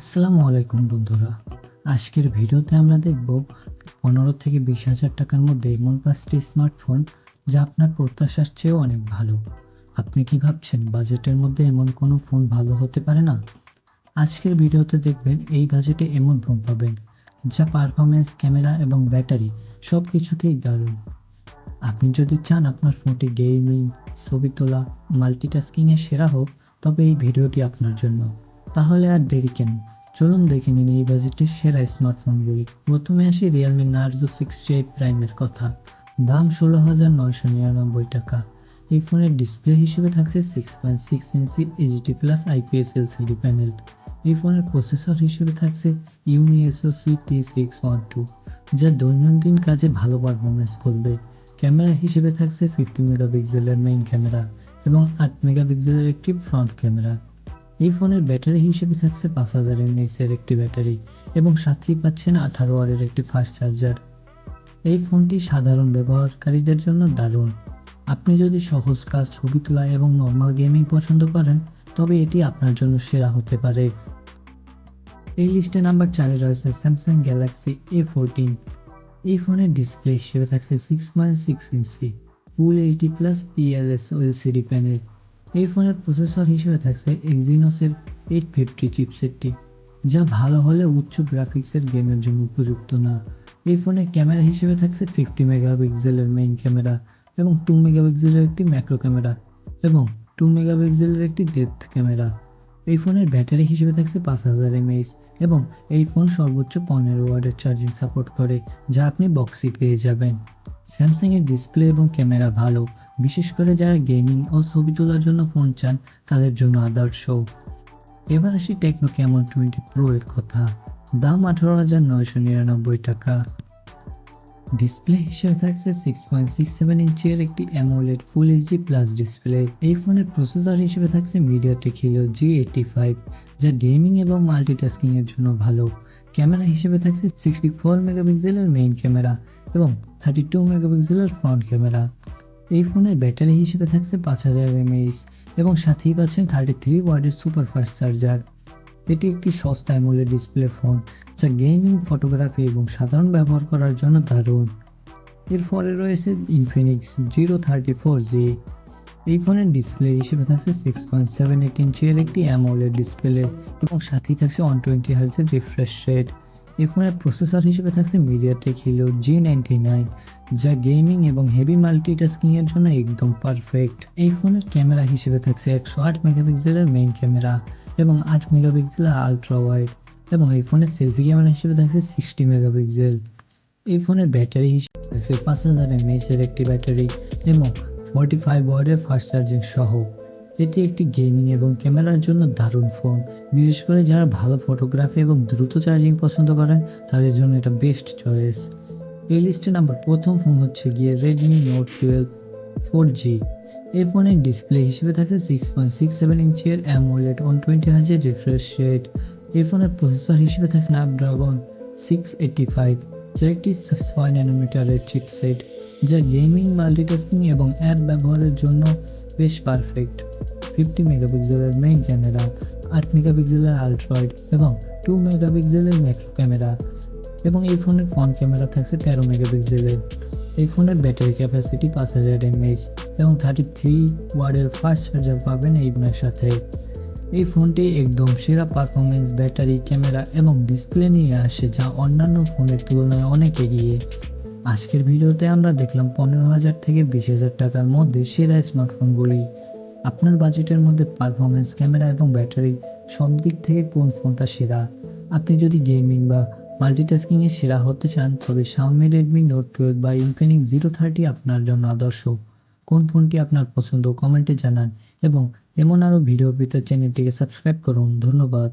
আসসালামু আলাইকুম বন্ধুরা। আজকের ভিডিওতে আমরা দেখব পনেরো থেকে বিশ হাজার টাকার মধ্যে এমন পাঁচটি স্মার্টফোন যা আপনার প্রত্যাশার চেয়েও অনেক ভালো। আপনি কি ভাবছেন বাজেটের মধ্যে এমন কোনো ফোন ভালো হতে পারে না? আজকের ভিডিওতে দেখবেন এই বাজেটে এমন ফোন পাবেন, যা পারফরমেন্স ক্যামেরা এবং ব্যাটারি সব কিছুতেই দারুণ। আপনি যদি চান আপনার ফোনটি গেমিং, ছবি তোলা মাল্টিটাস্কিংয়ে সেরা হোক, তবে এই ভিডিওটি আপনার জন্য। তাহলে আর দেরি কেন? চলুন দেখে নিন এই বাজেটের সেরা স্মার্টফোনগুলি। প্রথমে আসি রিয়েলমি নার্জো সিক্সটি এইট প্রাইমের কথা। দাম ষোলো হাজার নয়শো নিরানব্বই টাকা। এই ফোনের ডিসপ্লে হিসেবে থাকছে six point six inch HD plus IPS LCD panel এই ফোনের প্রসেসর হিসেবে থাকছে Unisoc T six one two যা দৈনন্দিন কাজে ভালো পারফরমেন্স করবে। ক্যামেরা হিসেবে থাকছে ফিফটি মেগাপিক্সেলের মেইন ক্যামেরা এবং আট মেগাপিক্সেলের একটি ফ্রন্ট ক্যামেরা এই ফোনের ব্যাটারি হিসেবে থাকছে পাঁচ হাজার এমএএসের একটি ব্যাটারি এবং সাথেই পাচ্ছেন আঠারো ওয়ারের একটি ফাস্ট চার্জার এই ফোনটি সাধারণ ব্যবহারকারীদের জন্য দারুণ। আপনি যদি সহজ কাজ ছবি তোলা এবং নর্মাল গেমিং পছন্দ করেন, তবে এটি আপনার জন্য সেরা হতে পারে। এই লিস্টে নাম্বার চারে রয়েছে স্যামসাং গ্যালাক্সি এ ফোরটিন এই ফোনের ডিসপ্লে হিসেবে থাকছে six point six inch full HD plus PLS LCD panel এই ফোনের প্রসেসর হিসেবে থাকছে এক্সিনোসের এইট ফিফটি চিপসেটটি যা ভালো হলে উচ্চ গ্রাফিক্সের গেমের জন্য উপযুক্ত না। এই ফোনে ক্যামেরা হিসেবে থাকছে ফিফটি মেগাপিক্সেলের মেইন ক্যামেরা এবং টু মেগাপিক্সেলের একটি ম্যাক্রো ক্যামেরা এবং টু মেগাপিক্সেলের একটি ডেপথ ক্যামেরা এই ফোনের ব্যাটারি হিসেবে থাকছে পাঁচ হাজার এমএইচ এবং এই ফোন সর্বোচ্চ পনেরো ওয়ার্ডের চার্জিং সাপোর্ট করে, যা আপনি বক্সই পেয়ে যাবেন। স্যামসাংয়ের ডিসপ্লে এবং ক্যামেরা ভালো। বিশেষ করে যারা গেমিং ও ছবি তোলার জন্য ফোন চান, তাদের জন্য আদর্শ। এবার আসি টেকনো ক্যামন টোয়েন্টি প্রো এর কথা। দাম আঠারো হাজার নয়শো নিরানব্বই টাকা। ডিসপ্লে হিসেবে থাকছে সিক্স পয়েন্ট সিক্স সেভেন ইঞ্চের একটি AMOLED full HD plus display এই ফোনের প্রসেসর হিসেবে থাকছে MediaTek Helio G eighty five যা গেমিং এবং মাল্টিটাস্কিং এর জন্য ভালো। ক্যামেরা হিসেবে থাকছে সিক্সটি ফোর মেগাপিক্সেলের মেইন ক্যামেরা এবং থার্টি টু মেগাপিক্সেলের ফ্রন্ট ক্যামেরা এই ফোনের ব্যাটারি হিসেবে থাকছে পাঁচ হাজার এমএইচ এবং সাথেই পাচ্ছেন থার্টি থ্রি ওয়ার্ডের সুপার ফাস্ট চার্জার এটি একটি সস্তা অ্যামোলেড ডিসপ্লে ফোন যা গেমিং ফটোগ্রাফি এবং সাধারণ ব্যবহার করার জন্য দারুণ। এরপরে রয়েছে Infinix zero thirty four G এই ফোনের ডিসপ্লে হিসেবে থাকছে সিক্স পয়েন্ট সেভেন এইট ইঞ্চের একটি অ্যামোলেড ডিসপ্লে এবং সাথেই থাকছে ওয়ান টোয়েন্টি হার্জের রিফ্রেশ রেট এই ফোনের প্রসেসর হিসেবে থাকছে MediaTek Helio G ninety nine যা গেমিং এবং হেভি মাল্টিটাস্কিং এর জন্য একদম পারফেক্ট এই ফোনের ক্যামেরা হিসেবে থাকছে একশো আট মেগাপিক্সেলের মেইন ক্যামেরা এবং আট মেগাপিক্সেলের আলট্রা ওয়াইড এবং এই ফোনের সেলফি ক্যামেরা হিসেবে থাকছে সিক্সটি মেগাপিক্সেল এই ফোনের ব্যাটারি হিসেবে থাকছে পাঁচ হাজার এমএইচের একটি ব্যাটারি এবং ফোর্টি ফাইভ ওয়ার্ডের ফাস্ট চার্জিং সহ। এটি একটি গেমিং এবং ক্যামেরার জন্য দারুণ ফোন বিশেষ করে যারা ভালো ফটোগ্রাফি এবং দ্রুত চার্জিং পছন্দ করেন, তাদের জন্য এটা বেস্ট চয়েস এই লিস্টে নাম্বার প্রথম ফোন হচ্ছে গিয়ে Redmi note twelve four G এই ফোনের ডিসপ্লে হিসেবে থাকছে সিক্স পয়েন্ট সিক্স সেভেন ইঞ্চের অ্যামোলেড ওয়ান টোয়েন্টি হার্জের রিফ্রেশ রেট এই ফোনের প্রসেসর হিসেবে থাকছে স্ন্যাপড্রাগন সিক্স এইটটি ফাইভ যা একটি ছয় ন্যানোমিটারের চিপসেট যা গেমিং, মাল্টিটাস্কিং এবং অ্যাপ ব্যবহারের জন্য বেশ পারফেক্ট। ফিফটি মেগাপিক্সেলের মেইন ক্যামেরা আট মেগাপিক্সেলের আলট্রয়েড এবং টু মেগাপিক্সেলের ম্যাক্রো ক্যামেরা এবং এই ফোনের ফ্রন্ট ক্যামেরা থাকছে তেরো মেগাপিক্সেলের। এই ফোনের ব্যাটারি ক্যাপাসিটি পাঁচ হাজার এমএইচ এবং থার্টি থ্রি ওয়ার্ডের ফাস্ট চার্জার পাবেন এই ফোনের সাথে। এই ফোনটি একদম সেরা পারফরমেন্স ব্যাটারি ক্যামেরা এবং ডিসপ্লে নিয়ে আসে যা অন্যান্য ফোনের তুলনায় অনেক এগিয়ে। আজকের ভিডিওতে আমরা দেখলাম পনেরো হাজার থেকে বিশ হাজার টাকার মধ্যে সেরা স্মার্টফোনগুলি। আপনার বাজেটের মধ্যে পারফরমেন্স ক্যামেরা এবং ব্যাটারি সব দিক থেকে কোন ফোনটা সেরা? আপনি যদি গেমিং বা মাল্টিটাস্কিংয়ে সেরা হতে চান, তবে শাওমি রেডমি নোট টুয়েলভ বা ইনফিনিক্স জিরো থার্টি আপনার জন্য আদর্শ। কোন ফোনটি আপনার পছন্দ কমেন্টে জানান এবং এমন আরও ভিডিও পেতে চ্যানেলটিকে সাবস্ক্রাইব করুন। ধন্যবাদ।